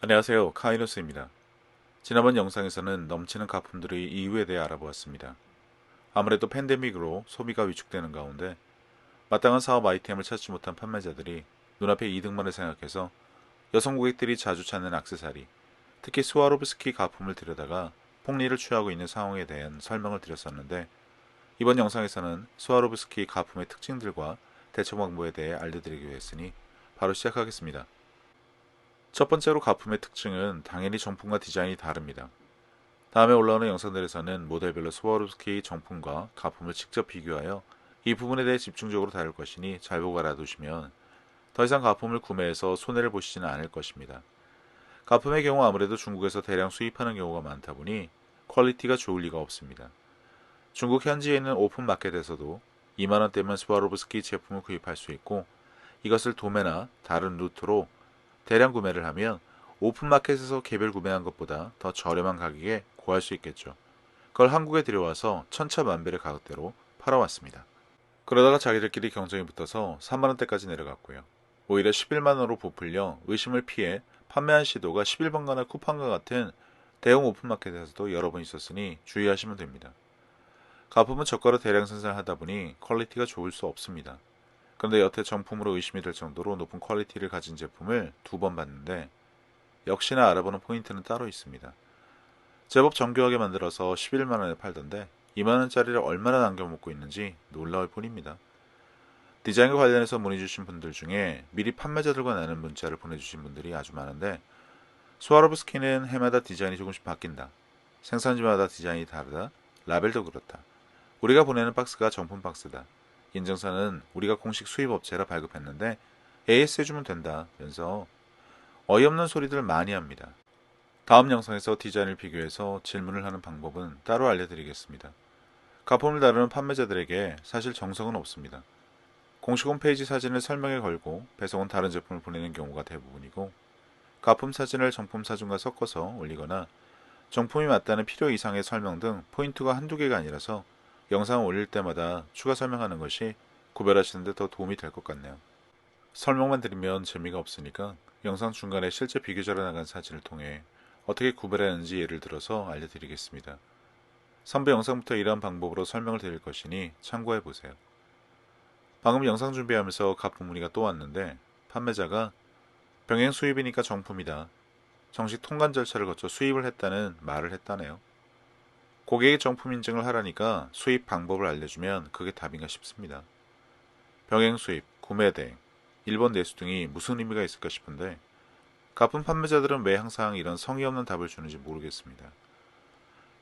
안녕하세요. 카이노스입니다. 지난번 영상에서는 넘치는 가품들의 이유에 대해 알아보았습니다. 아무래도 팬데믹으로 소비가 위축되는 가운데 마땅한 사업 아이템을 찾지 못한 판매자들이 눈앞의 이득만을 생각해서 여성 고객들이 자주 찾는 악세사리, 특히 스와로브스키 가품을 들여다가 폭리를 취하고 있는 상황에 대한 설명을 드렸었는데 이번 영상에서는 스와로브스키 가품의 특징들과 대처 방법에 대해 알려드리기로 했으니 바로 시작하겠습니다. 첫 번째로 가품의 특징은 당연히 정품과 디자인이 다릅니다. 다음에 올라오는 영상들에서는 모델별로 스와rov스키 정품과 가품을 직접 비교하여 이 부분에 대해 집중적으로 다룰 것이니 잘 보고 알아두시면 더 이상 가품을 구매해서 손해를 보시지는 않을 것입니다. 가품의 경우 아무래도 중국에서 대량 수입하는 경우가 많다 보니 퀄리티가 좋을 리가 없습니다. 중국 현지에 있는 오픈 마켓에서도 2만원대면 스와로브스키 제품을 구입할 수 있고 이것을 도매나 다른 루트로 대량 구매를 하면 오픈마켓에서 개별 구매한 것보다 더 저렴한 가격에 구할 수 있겠죠. 그걸 한국에 들여와서 천차만별의 가격대로 팔아왔습니다. 그러다가 자기들끼리 경쟁이 붙어서 3만원대까지 내려갔고요. 오히려 11만원으로 부풀려 의심을 피해 판매한 시도가 11번가나 쿠팡과 같은 대형 오픈마켓에서도 여러 번 있었으니 주의하시면 됩니다. 가품은 저가로 대량 생산하다 보니 퀄리티가 좋을 수 없습니다. 그런데 여태 정품으로 의심이 될 정도로 높은 퀄리티를 가진 제품을 두 번 봤는데 역시나 알아보는 포인트는 따로 있습니다. 제법 정교하게 만들어서 11만 원에 팔던데 2만 원짜리를 얼마나 남겨 먹고 있는지 놀라울 뿐입니다. 디자인과 관련해서 문의 주신 분들 중에 미리 판매자들과 나눈 문자를 보내주신 분들이 아주 많은데 스와로브스키는 해마다 디자인이 조금씩 바뀐다. 생산지마다 디자인이 다르다. 라벨도 그렇다. 우리가 보내는 박스가 정품 박스다. 인증서는 우리가 공식 수입 업체라 발급했는데 AS 해주면 된다면서 어이없는 소리들 많이 합니다. 다음 영상에서 디자인을 비교해서 질문을 하는 방법은 따로 알려드리겠습니다. 가품을 다루는 판매자들에게 사실 정석은 없습니다. 공식 홈페이지 사진을 설명에 걸고 배송은 다른 제품을 보내는 경우가 대부분이고 가품 사진을 정품 사진과 섞어서 올리거나 정품이 맞다는 필요 이상의 설명 등 포인트가 한두 개가 아니라서 영상을 올릴 때마다 추가 설명하는 것이 구별하시는데 더 도움이 될 것 같네요. 설명만 드리면 재미가 없으니까 영상 중간에 실제 비교자로 나간 사진을 통해 어떻게 구별하는지 예를 들어서 알려드리겠습니다. 3부 영상부터 이러한 방법으로 설명을 드릴 것이니 참고해 보세요. 방금 영상 준비하면서 문의가 또 왔는데 판매자가 병행 수입이니까 정품이다. 정식 통관 절차를 거쳐 수입을 했다는 말을 했다네요. 고객의 정품 인증을 하라니까 수입 방법을 알려주면 그게 답인가 싶습니다. 병행 수입, 구매 대행, 일본 내수 등이 무슨 의미가 있을까 싶은데 가품 판매자들은 왜 항상 이런 성의 없는 답을 주는지 모르겠습니다.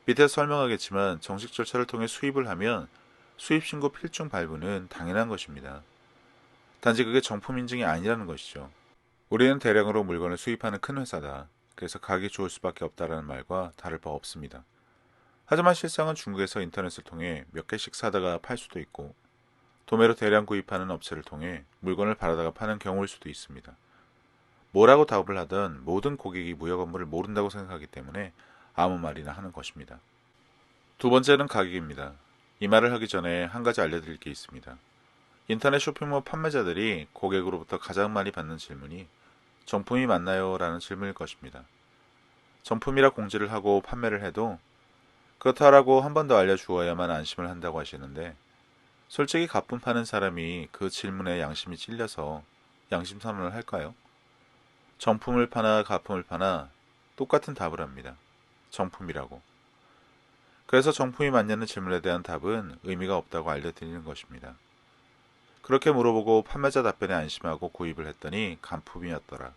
밑에 설명하겠지만 정식 절차를 통해 수입을 하면 수입 신고 필중 발부는 당연한 것입니다. 단지 그게 정품 인증이 아니라는 것이죠. 우리는 대량으로 물건을 수입하는 큰 회사다. 그래서 가격이 좋을 수밖에 없다라는 말과 다를 바 없습니다. 하지만 실상은 중국에서 인터넷을 통해 몇 개씩 사다가 팔 수도 있고 도매로 대량 구입하는 업체를 통해 물건을 바라다가 파는 경우일 수도 있습니다. 뭐라고 답을 하든 모든 고객이 무역 업무를 모른다고 생각하기 때문에 아무 말이나 하는 것입니다. 두 번째는 가격입니다. 이 말을 하기 전에 한 가지 알려드릴 게 있습니다. 인터넷 쇼핑몰 판매자들이 고객으로부터 가장 많이 받는 질문이 정품이 맞나요? 라는 질문일 것입니다. 정품이라 공지를 하고 판매를 해도 그렇다라고 한 번 더 알려주어야만 안심을 한다고 하시는데 솔직히 가품 파는 사람이 그 질문에 양심이 찔려서 양심 선언을 할까요? 정품을 파나 가품을 파나 똑같은 답을 합니다. 정품이라고. 그래서 정품이 맞냐는 질문에 대한 답은 의미가 없다고 알려드리는 것입니다. 그렇게 물어보고 판매자 답변에 안심하고 구입을 했더니 간품이었더라.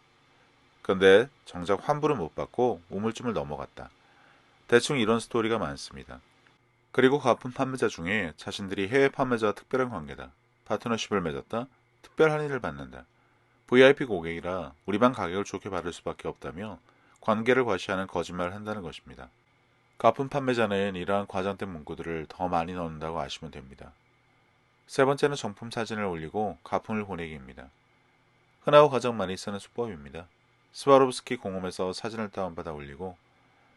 그런데 정작 환불은 못 받고 우물쭈물 넘어갔다. 대충 이런 스토리가 많습니다. 그리고 가품 판매자 중에 자신들이 해외 판매자와 특별한 관계다. 파트너십을 맺었다. 특별 할인을 받는다. VIP 고객이라 우리만 가격을 좋게 받을 수밖에 없다며 관계를 과시하는 거짓말을 한다는 것입니다. 가품 판매자는 이러한 과장된 문구들을 더 많이 넣는다고 아시면 됩니다. 세 번째는 정품 사진을 올리고 가품을 보내기입니다. 흔하고 가장 많이 쓰는 수법입니다. 스와로브스키 공홈에서 사진을 다운받아 올리고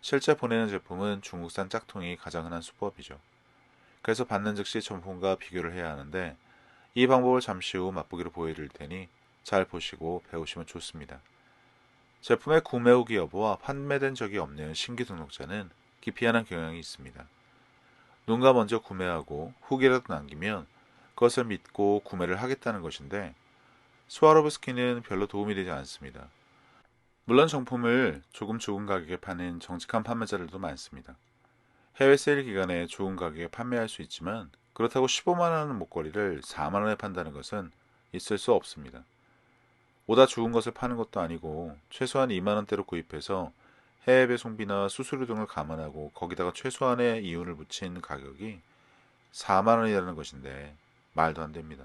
실제 보내는 제품은 중국산 짝퉁이 가장 흔한 수법이죠. 그래서 받는 즉시 정품과 비교를 해야 하는데 이 방법을 잠시 후 맛보기로 보여드릴 테니 잘 보시고 배우시면 좋습니다. 제품의 구매 후기 여부와 판매된 적이 없는 신규 등록자는 기피하는 경향이 있습니다. 누군가 먼저 구매하고 후기라도 남기면 그것을 믿고 구매를 하겠다는 것인데 스와로브스키는 별로 도움이 되지 않습니다. 물론 정품을 조금 좋은 가격에 파는 정직한 판매자들도 많습니다. 해외 세일 기간에 좋은 가격에 판매할 수 있지만 그렇다고 15만 원 목걸이를 4만 원에 판다는 것은 있을 수 없습니다. 보다 좋은 것을 파는 것도 아니고 최소한 2만 원대로 구입해서 해외 배송비나 수수료 등을 감안하고 거기다가 최소한의 이윤을 붙인 가격이 4만 원이라는 것인데 말도 안 됩니다.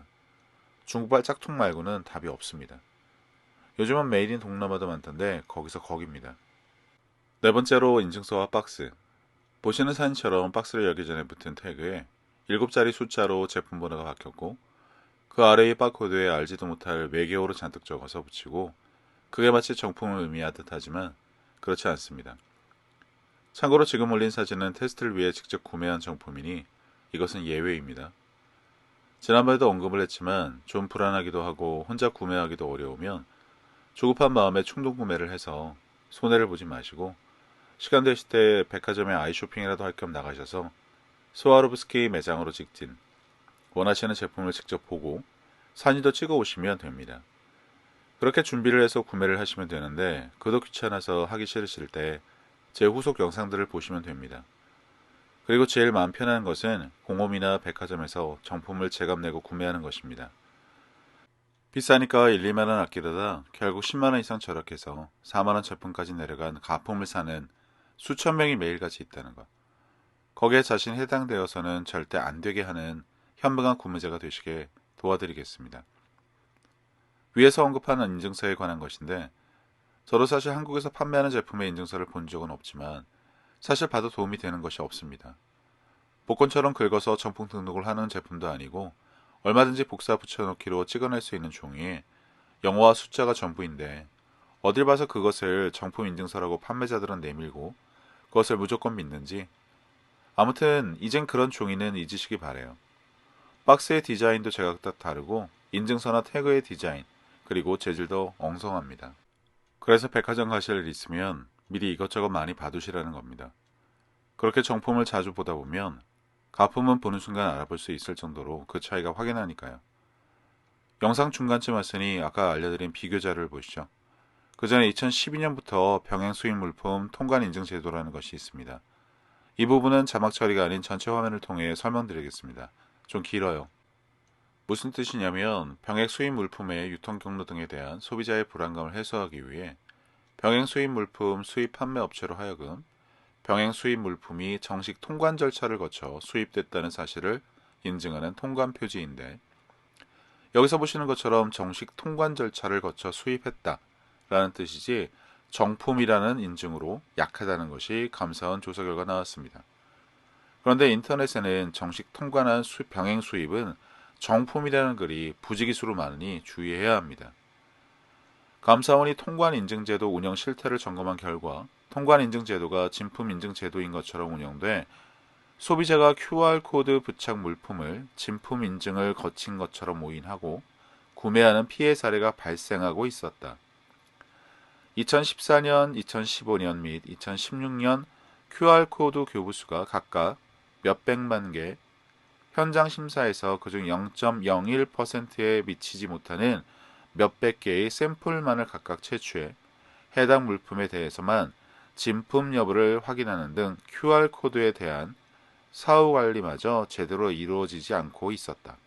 중국발 짝퉁 말고는 답이 없습니다. 요즘은 메이드인 동남아도 많던데 거기서 거깁니다. 네 번째로 인증서와 박스. 보시는 사진처럼 박스를 열기 전에 붙은 태그에 7자리 숫자로 제품 번호가 박혔고 그 아래의 바코드에 알지도 못할 외계어로 잔뜩 적어서 붙이고 그게 마치 정품을 의미하듯 하지만 그렇지 않습니다. 참고로 지금 올린 사진은 테스트를 위해 직접 구매한 정품이니 이것은 예외입니다. 지난번에도 언급을 했지만 좀 불안하기도 하고 혼자 구매하기도 어려우면 조급한 마음에 충동 구매를 해서 손해를 보지 마시고 시간 되실 때 백화점에 아이쇼핑이라도 할 겸 나가셔서 스와로브스키 매장으로 직진 원하시는 제품을 직접 보고 사진도 찍어 오시면 됩니다. 그렇게 준비를 해서 구매를 하시면 되는데 그도 귀찮아서 하기 싫으실 때 제 후속 영상들을 보시면 됩니다. 그리고 제일 마음 편한 것은 공홈이나 백화점에서 정품을 제값 내고 구매하는 것입니다. 비싸니까 1, 2만원 아끼다가 결국 10만원 이상 절약해서 4만원 제품까지 내려간 가품을 사는 수천 명이 매일같이 있다는 것. 거기에 자신 해당되어서는 절대 안 되게 하는 현명한 구매자가 되시게 도와드리겠습니다. 위에서 언급하는 인증서에 관한 것인데 저도 사실 한국에서 판매하는 제품의 인증서를 본 적은 없지만 사실 봐도 도움이 되는 것이 없습니다. 복권처럼 긁어서 정품 등록을 하는 제품도 아니고 얼마든지 복사 붙여넣기로 찍어낼 수 있는 종이에 영어와 숫자가 전부인데 어딜 봐서 그것을 정품 인증서라고 판매자들은 내밀고 그것을 무조건 믿는지 아무튼 이젠 그런 종이는 잊으시기 바래요. 박스의 디자인도 제각각 다르고 인증서나 태그의 디자인 그리고 재질도 엉성합니다. 그래서 백화점 가실 일 있으면 미리 이것저것 많이 봐두시라는 겁니다. 그렇게 정품을 자주 보다 보면 가품은 보는 순간 알아볼 수 있을 정도로 그 차이가 확연하니까요. 영상 중간쯤 왔으니 아까 알려드린 비교자를 보시죠. 그 전에 2012년부터 병행 수입 물품 통관 인증 제도라는 것이 있습니다. 이 부분은 자막 처리가 아닌 전체 화면을 통해 설명드리겠습니다. 좀 길어요. 무슨 뜻이냐면 병액 수입 물품의 유통 경로 등에 대한 소비자의 불안감을 해소하기 위해 병행 수입 물품 수입 판매 업체로 하여금 병행 수입 물품이 정식 통관 절차를 거쳐 수입됐다는 사실을 인증하는 통관 표지인데 여기서 보시는 것처럼 정식 통관 절차를 거쳐 수입했다 라는 뜻이지 정품이라는 인증으로 약하다는 것이 감사원 조사 결과 나왔습니다. 그런데 인터넷에는 정식 통관한 수, 병행 수입은 정품이라는 글이 부지기수로 많으니 주의해야 합니다. 감사원이 통관 인증제도 운영 실태를 점검한 결과 통관 인증 제도가 진품 인증 제도인 것처럼 운영돼 소비자가 QR코드 부착 물품을 진품 인증을 거친 것처럼 오인하고 구매하는 피해 사례가 발생하고 있었다. 2014년, 2015년 및 2016년 QR코드 교부수가 각각 몇백만 개, 현장 심사에서 그중 0.01%에 미치지 못하는 몇백 개의 샘플만을 각각 채취해 해당 물품에 대해서만 진품 여부를 확인하는 등 QR코드에 대한 사후 관리마저 제대로 이루어지지 않고 있었다.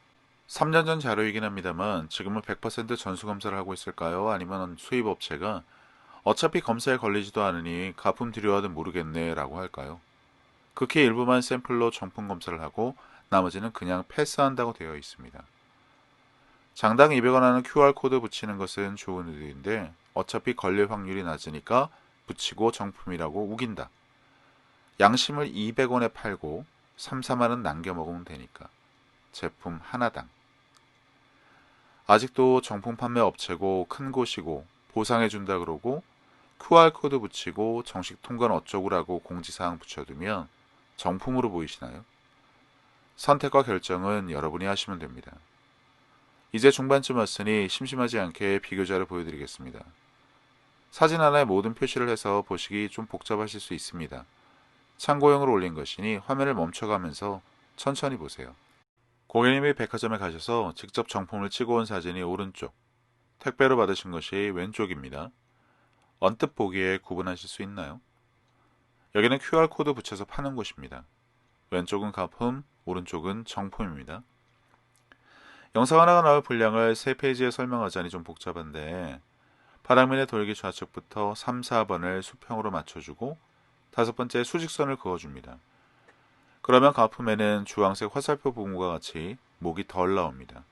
3년 전 자료이긴 합니다만 지금은 100% 전수검사를 하고 있을까요? 아니면 수입업체가 어차피 검사에 걸리지도 않으니 가품 들여와도 모르겠네 라고 할까요? 극히 일부만 샘플로 정품 검사를 하고 나머지는 그냥 패스한다고 되어 있습니다. 장당 200원 하는 QR코드 붙이는 것은 좋은 의도인데 어차피 걸릴 확률이 낮으니까 붙이고 정품이라고 우긴다. 양심을 200원에 팔고 3, 4만원 남겨 먹으면 되니까. 제품 하나당. 아직도 정품 판매 업체고 큰 곳이고 보상해 준다 그러고 QR코드 붙이고 정식 통관 어쩌고라고 공지사항 붙여두면 정품으로 보이시나요? 선택과 결정은 여러분이 하시면 됩니다. 이제 중반쯤 왔으니 심심하지 않게 비교자를 보여드리겠습니다. 사진 하나에 모든 표시를 해서 보시기 좀 복잡하실 수 있습니다. 참고용으로 올린 것이니 화면을 멈춰가면서 천천히 보세요. 고객님이 백화점에 가셔서 직접 정품을 찍어 온 사진이 오른쪽, 택배로 받으신 것이 왼쪽입니다. 언뜻 보기에 구분하실 수 있나요? 여기는 QR코드 붙여서 파는 곳입니다. 왼쪽은 가품, 오른쪽은 정품입니다. 영상 하나가 나올 분량을 3페이지에 설명하자니 좀 복잡한데 바닥면의 돌기 좌측부터 3, 4번을 수평으로 맞춰주고 다섯 번째 수직선을 그어줍니다. 그러면 가품에는 주황색 화살표 부분과 같이 목이 덜 나옵니다.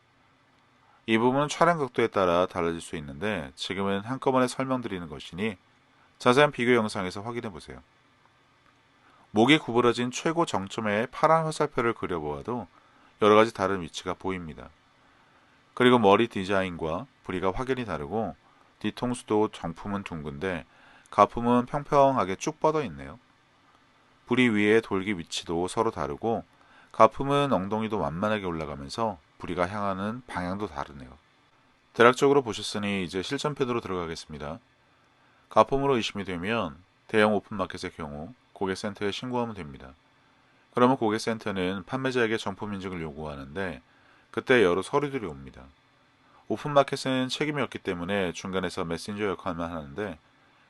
이 부분은 촬영 각도에 따라 달라질 수 있는데 지금은 한꺼번에 설명드리는 것이니 자세한 비교 영상에서 확인해 보세요. 목이 구부러진 최고 정점의 파란 화살표를 그려보아도 여러 가지 다른 위치가 보입니다. 그리고 머리 디자인과 부리가 확연히 다르고 뒤통수도 정품은 둥근데 가품은 평평하게 쭉 뻗어 있네요. 부리 위에 돌기 위치도 서로 다르고 가품은 엉덩이도 완만하게 올라가면서 부리가 향하는 방향도 다르네요. 대략적으로 보셨으니 이제 실전편으로 들어가겠습니다. 가품으로 의심이 되면 대형 오픈마켓의 경우 고객센터에 신고하면 됩니다. 그러면 고객센터는 판매자에게 정품 인증을 요구하는데 그때 여러 서류들이 옵니다. 오픈마켓은 책임이 없기 때문에 중간에서 메신저 역할만 하는데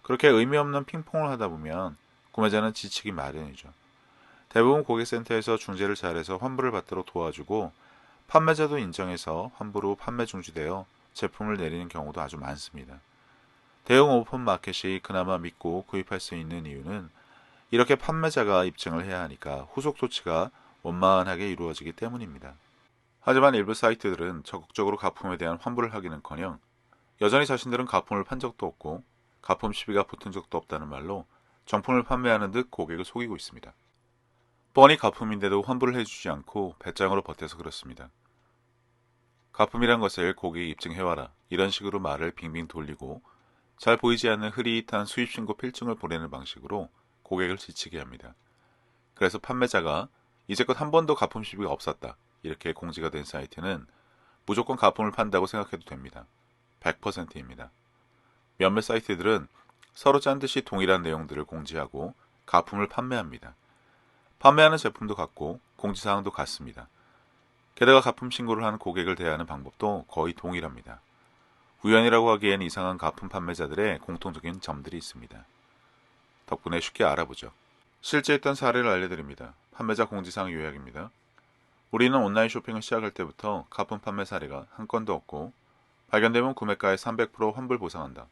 그렇게 의미 없는 핑퐁을 하다 보면 구매자는 지치기 마련이죠. 대부분 고객센터에서 중재를 잘해서 환불을 받도록 도와주고 판매자도 인정해서 환불 후 판매 중지되어 제품을 내리는 경우도 아주 많습니다. 대형 오픈 마켓이 그나마 믿고 구입할 수 있는 이유는 이렇게 판매자가 입증을 해야 하니까 후속 조치가 원만하게 이루어지기 때문입니다. 하지만 일부 사이트들은 적극적으로 가품에 대한 환불을 하기는커녕 여전히 자신들은 가품을 판 적도 없고 가품 시비가 붙은 적도 없다는 말로 정품을 판매하는 듯 고객을 속이고 있습니다. 뻔히 가품인데도 환불을 해주지 않고 배짱으로 버텨서 그렇습니다. 가품이란 것을 고객이 입증해와라 이런 식으로 말을 빙빙 돌리고 잘 보이지 않는 흐릿한 수입신고 필증을 보내는 방식으로 고객을 지치게 합니다. 그래서 판매자가 이제껏 한 번도 가품 시비가 없었다 이렇게 공지가 된 사이트는 무조건 가품을 판다고 생각해도 됩니다. 100%입니다. 몇몇 사이트들은 서로 짠 듯이 동일한 내용들을 공지하고 가품을 판매합니다. 판매하는 제품도 같고 공지사항도 같습니다. 게다가 가품 신고를 하는 고객을 대하는 방법도 거의 동일합니다. 우연이라고 하기엔 이상한 가품 판매자들의 공통적인 점들이 있습니다. 덕분에 쉽게 알아보죠. 실제 있던 사례를 알려드립니다. 판매자 공지사항 요약입니다. 우리는 온라인 쇼핑을 시작할 때부터 가품 판매 사례가 한 건도 없고 발견되면 구매가의 300% 환불 보상한다.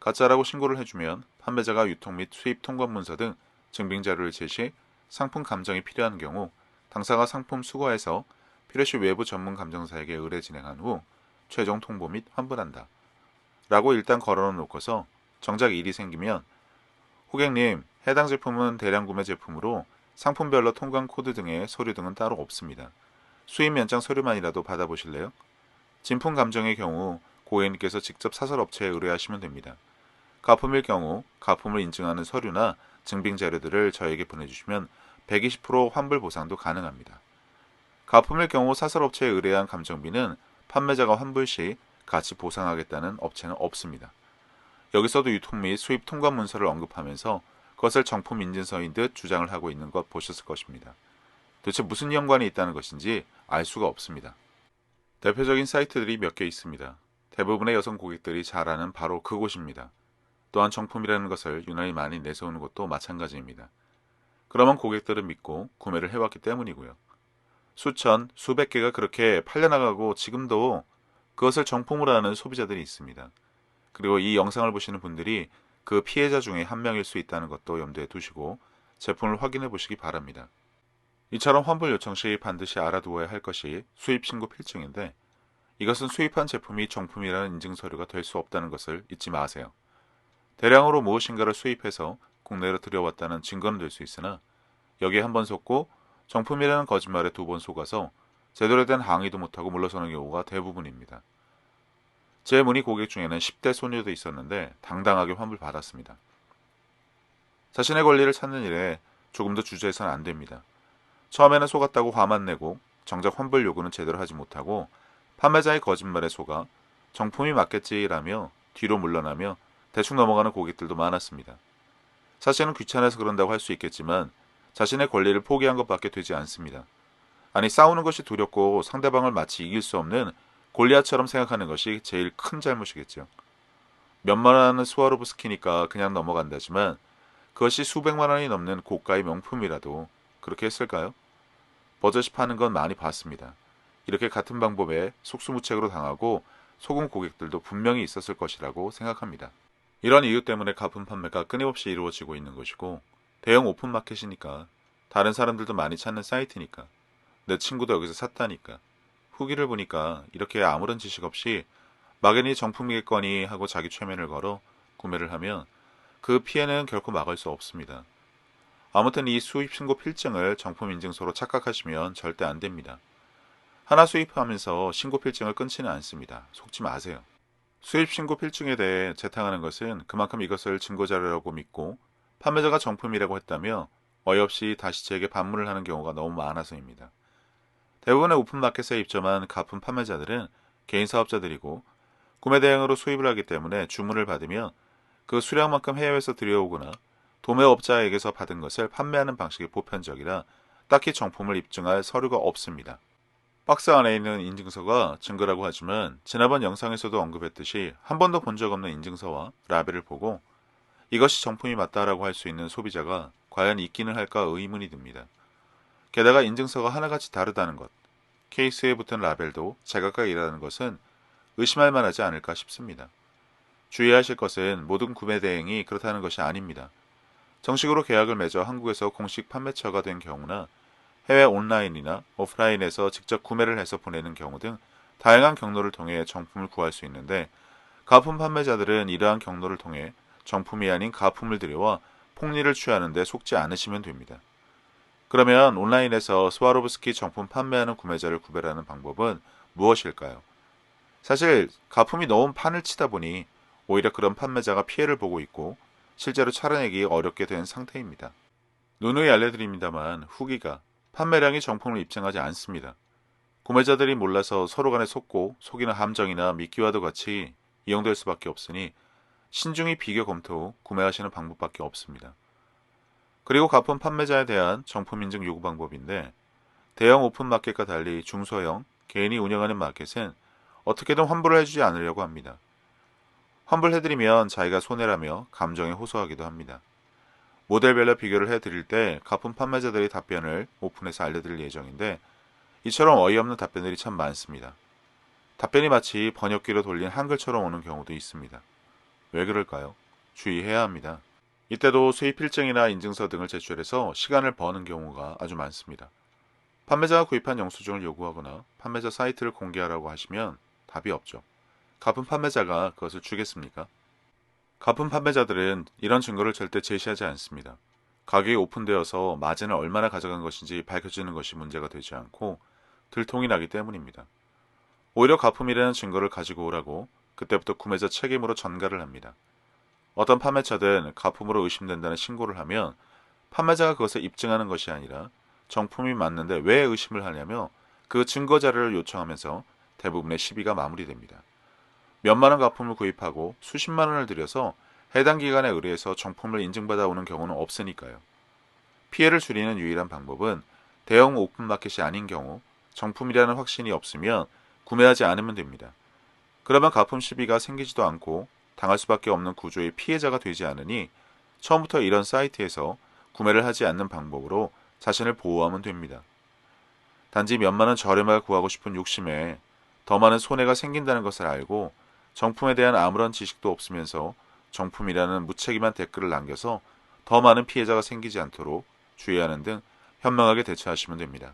가짜라고 신고를 해주면 판매자가 유통 및 수입 통관 문서 등 증빙 자료를 제시, 상품 감정이 필요한 경우 당사가 상품 수거해서 필요시 외부 전문 감정사에게 의뢰 진행한 후 최종 통보 및 환불한다. 라고 일단 걸어 놓고서 정작 일이 생기면 고객님 해당 제품은 대량 구매 제품으로 상품별로 통관 코드 등의 서류 등은 따로 없습니다. 수입 면장 서류만이라도 받아보실래요? 진품 감정의 경우 고객님께서 직접 사설 업체에 의뢰하시면 됩니다. 가품일 경우 가품을 인증하는 서류나 증빙 자료들을 저에게 보내주시면 120% 환불 보상도 가능합니다. 가품일 경우 사설 업체에 의뢰한 감정비는 판매자가 환불 시 같이 보상하겠다는 업체는 없습니다. 여기서도 유통 및 수입 통관 문서를 언급하면서 그것을 정품 인증서인 듯 주장을 하고 있는 것 보셨을 것입니다. 도대체 무슨 연관이 있다는 것인지 알 수가 없습니다. 대표적인 사이트들이 몇 개 있습니다. 대부분의 여성 고객들이 잘 아는 바로 그곳입니다. 또한 정품이라는 것을 유난히 많이 내세우는 것도 마찬가지입니다. 그러면 고객들은 믿고 구매를 해왔기 때문이고요. 수천, 수백 개가 그렇게 팔려나가고 지금도 그것을 정품으로 하는 소비자들이 있습니다. 그리고 이 영상을 보시는 분들이 그 피해자 중에 한 명일 수 있다는 것도 염두에 두시고 제품을 확인해 보시기 바랍니다. 이처럼 환불 요청 시 반드시 알아두어야 할 것이 수입 신고 필증인데 이것은 수입한 제품이 정품이라는 인증 서류가 될 수 없다는 것을 잊지 마세요. 대량으로 무엇인가를 수입해서 국내로 들여왔다는 증거는 될 수 있으나 여기에 한 번 속고 정품이라는 거짓말에 두 번 속아서 제대로 된 항의도 못하고 물러서는 경우가 대부분입니다. 제 문의 고객 중에는 10대 소녀도 있었는데 당당하게 환불받았습니다. 자신의 권리를 찾는 일에 조금도 주저해서는 안 됩니다. 처음에는 속았다고 화만 내고 정작 환불 요구는 제대로 하지 못하고 판매자의 거짓말에 속아 정품이 맞겠지라며 뒤로 물러나며 대충 넘어가는 고객들도 많았습니다. 사실은 귀찮아서 그런다고 할 수 있겠지만 자신의 권리를 포기한 것밖에 되지 않습니다. 아니 싸우는 것이 두렵고 상대방을 마치 이길 수 없는 골리앗처럼 생각하는 것이 제일 큰 잘못이겠죠. 몇만 원 하는 스와로브스키니까 그냥 넘어간다지만 그것이 수백만 원이 넘는 고가의 명품이라도 그렇게 했을까요? 버젓이 파는 건 많이 봤습니다. 이렇게 같은 방법에 속수무책으로 당하고 속은 고객들도 분명히 있었을 것이라고 생각합니다. 이런 이유 때문에 가품 판매가 끊임없이 이루어지고 있는 것이고 대형 오픈마켓이니까 다른 사람들도 많이 찾는 사이트니까 내 친구도 여기서 샀다니까 후기를 보니까 이렇게 아무런 지식 없이 막연히 정품이겠거니 하고 자기 최면을 걸어 구매를 하면 그 피해는 결코 막을 수 없습니다. 아무튼 이 수입 신고 필증을 정품 인증서로 착각하시면 절대 안 됩니다. 하나 수입하면서 신고 필증을 끊지는 않습니다. 속지 마세요. 수입 신고 필증에 대해 재탕하는 것은 그만큼 이것을 증거 자료라고 믿고 판매자가 정품이라고 했다며 어이없이 다시 제게 반문을 하는 경우가 너무 많아서입니다. 대부분의 오픈마켓에 입점한 가품 판매자들은 개인 사업자들이고 구매 대행으로 수입을 하기 때문에 주문을 받으면 그 수량만큼 해외에서 들여오거나 도매업자에게서 받은 것을 판매하는 방식이 보편적이라 딱히 정품을 입증할 서류가 없습니다. 박스 안에 있는 인증서가 증거라고 하지만 지난번 영상에서도 언급했듯이 한 번도 본 적 없는 인증서와 라벨을 보고 이것이 정품이 맞다라고 할 수 있는 소비자가 과연 있기는 할까 의문이 듭니다. 게다가 인증서가 하나같이 다르다는 것, 케이스에 붙은 라벨도 제각각이라는 것은 의심할 만하지 않을까 싶습니다. 주의하실 것은 모든 구매 대행이 그렇다는 것이 아닙니다. 정식으로 계약을 맺어 한국에서 공식 판매처가 된 경우나 해외 온라인이나 오프라인에서 직접 구매를 해서 보내는 경우 등 다양한 경로를 통해 정품을 구할 수 있는데 가품 판매자들은 이러한 경로를 통해 정품이 아닌 가품을 들여와 폭리를 취하는데 속지 않으시면 됩니다. 그러면 온라인에서 스와로브스키 정품 판매하는 구매자를 구별하는 방법은 무엇일까요? 사실 가품이 너무 판을 치다 보니 오히려 그런 판매자가 피해를 보고 있고 실제로 차려내기 어렵게 된 상태입니다. 누누이 알려드립니다만 후기가 판매량이 정품을 입증하지 않습니다. 구매자들이 몰라서 서로 간에 속고 속이는 함정이나 미끼와도 같이 이용될 수밖에 없으니 신중히 비교 검토 후 구매하시는 방법밖에 없습니다. 그리고 가품 판매자에 대한 정품 인증 요구 방법인데 대형 오픈 마켓과 달리 중소형 개인이 운영하는 마켓은 어떻게든 환불을 해주지 않으려고 합니다. 환불해드리면 자기가 손해라며 감정에 호소하기도 합니다. 모델별로 비교를 해드릴 때 가품 판매자들의 답변을 오픈해서 알려드릴 예정인데 이처럼 어이없는 답변들이 참 많습니다. 답변이 마치 번역기로 돌린 한글처럼 오는 경우도 있습니다. 왜 그럴까요? 주의해야 합니다. 이때도 수입 필증이나 인증서 등을 제출해서 시간을 버는 경우가 아주 많습니다. 판매자가 구입한 영수증을 요구하거나 판매자 사이트를 공개하라고 하시면 답이 없죠. 가품 판매자가 그것을 주겠습니까? 가품 판매자들은 이런 증거를 절대 제시하지 않습니다. 가격이 오픈되어서 마진을 얼마나 가져간 것인지 밝혀지는 것이 문제가 되지 않고 들통이 나기 때문입니다. 오히려 가품이라는 증거를 가지고 오라고 그때부터 구매자 책임으로 전가를 합니다. 어떤 판매처든 가품으로 의심된다는 신고를 하면 판매자가 그것을 입증하는 것이 아니라 정품이 맞는데 왜 의심을 하냐며 그 증거 자료를 요청하면서 대부분의 시비가 마무리됩니다. 몇만 원 가품을 구입하고 수십만 원을 들여서 해당 기관에 의뢰해서 정품을 인증받아 오는 경우는 없으니까요. 피해를 줄이는 유일한 방법은 대형 오픈마켓이 아닌 경우 정품이라는 확신이 없으면 구매하지 않으면 됩니다. 그러면 가품 시비가 생기지도 않고 당할 수밖에 없는 구조의 피해자가 되지 않으니 처음부터 이런 사이트에서 구매를 하지 않는 방법으로 자신을 보호하면 됩니다. 단지 몇만 원 저렴하게 구하고 싶은 욕심에 더 많은 손해가 생긴다는 것을 알고 정품에 대한 아무런 지식도 없으면서 정품이라는 무책임한 댓글을 남겨서 더 많은 피해자가 생기지 않도록 주의하는 등 현명하게 대처하시면 됩니다.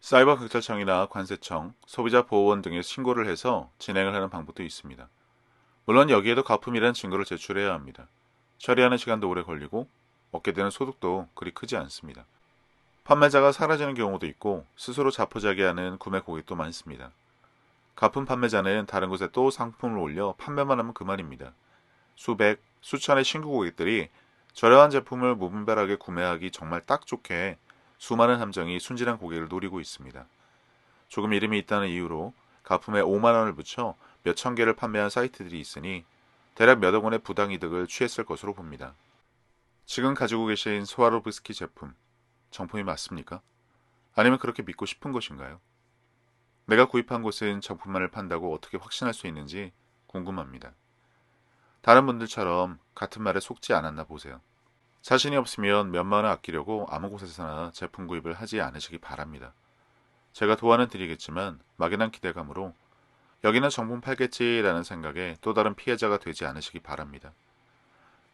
사이버 경찰청이나 관세청, 소비자 보호원 등에 신고를 해서 진행을 하는 방법도 있습니다. 물론 여기에도 가품이라는 증거를 제출해야 합니다. 처리하는 시간도 오래 걸리고 얻게 되는 소득도 그리 크지 않습니다. 판매자가 사라지는 경우도 있고 스스로 자포자기하는 구매 고객도 많습니다. 가품 판매자는 다른 곳에 또 상품을 올려 판매만 하면 그만입니다. 수백, 수천의 신규 고객들이 저렴한 제품을 무분별하게 구매하기 정말 딱 좋게 수많은 함정이 순진한 고객을 노리고 있습니다. 조금 이름이 있다는 이유로 가품에 5만 원을 붙여 몇 천 개를 판매한 사이트들이 있으니 대략 몇억 원의 부당 이득을 취했을 것으로 봅니다. 지금 가지고 계신 소와로브스키 제품 정품이 맞습니까? 아니면 그렇게 믿고 싶은 것인가요? 내가 구입한 곳은 정품만을 판다고 어떻게 확신할 수 있는지 궁금합니다. 다른 분들처럼 같은 말에 속지 않았나 보세요. 자신이 없으면 몇만 원 아끼려고 아무 곳에서나 제품 구입을 하지 않으시기 바랍니다. 제가 도와는 드리겠지만 막연한 기대감으로 여기는 정품 팔겠지라는 생각에 또 다른 피해자가 되지 않으시기 바랍니다.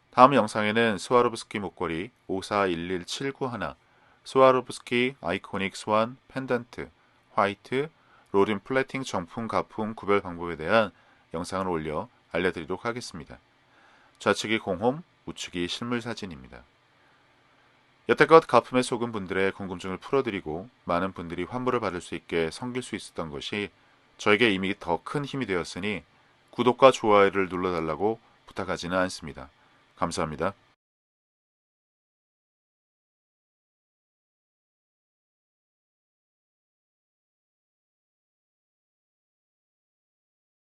다음 영상에는 스와로브스키 목걸이 541179 스와로브스키 아이코닉 스완 펜던트 화이트 로린 플래팅 정품 가품 구별 방법에 대한 영상을 올려 알려드리도록 하겠습니다. 좌측이 공홈, 우측이 실물 사진입니다. 여태껏 가품에 속은 분들의 궁금증을 풀어드리고 많은 분들이 환불을 받을 수 있게 섬길 수 있었던 것이 저에게 이미 더 큰 힘이 되었으니 구독과 좋아요를 눌러달라고 부탁하지는 않습니다. 감사합니다.